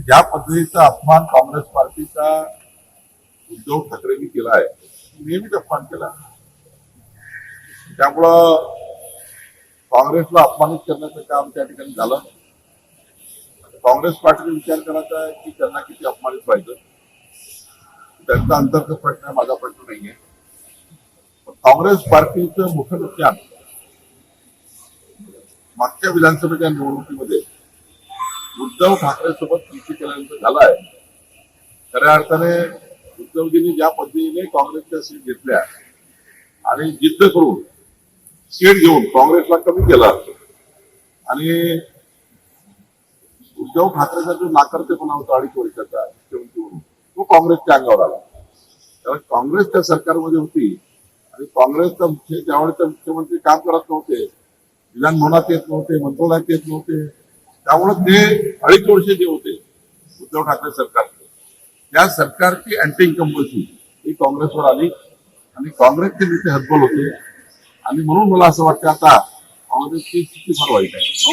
आणि ज्या पद्धतीचा अपमान काँग्रेस पार्टीचा उद्धव ठाकरेंनी केला आहे. नेहमीच अपमान केला त्यामुळं काँग्रेसला अपमानित करण्याचं काम त्या ठिकाणी झालं. काँग्रेस पार्टीने विचार करायचा आहे की त्यांना किती अपमानित व्हायचं? त्यांचा अंतर्गत प्रश्न आहे माझा प्रश्न नाहीये. पण काँग्रेस पार्टीचं मोठं नुकसान मागच्या विधानसभेच्या निवडणुकीमध्ये उद्धव ठाकरे सोबत युती केल्यानंतर झालं आहे खऱ्या अर्थाने उद्धवजींनी ज्या पद्धतीने काँग्रेसच्या सीट घेतल्या आणि जिद्द करून सीट घेऊन काँग्रेसला कमी केलं आणि उद्धव ठाकरेचा जो नाकर्तेपणा होता अडीच वर्षाचा मुख्यमंत्री म्हणून तो काँग्रेसच्या अंगावर आला. कारण काँग्रेस त्या सरकारमध्ये होती आणि काँग्रेसचा मुख्य त्यावेळेचा मुख्यमंत्री काम करत नव्हते विधानभवनात येत नव्हते मंत्रालयात येत नव्हते त्यामुळे ते अडीच वर्ष जे होते उद्धव ठाकरे सरकारचे. त्या सरकारची अँटी इन्कम्बन्सी ही काँग्रेसवर आली. आणि काँग्रेसचे नेते हतबल होते. आणि म्हणून मला असं वाटतं आता काँग्रेसची स्थिती फार वाईट आहे.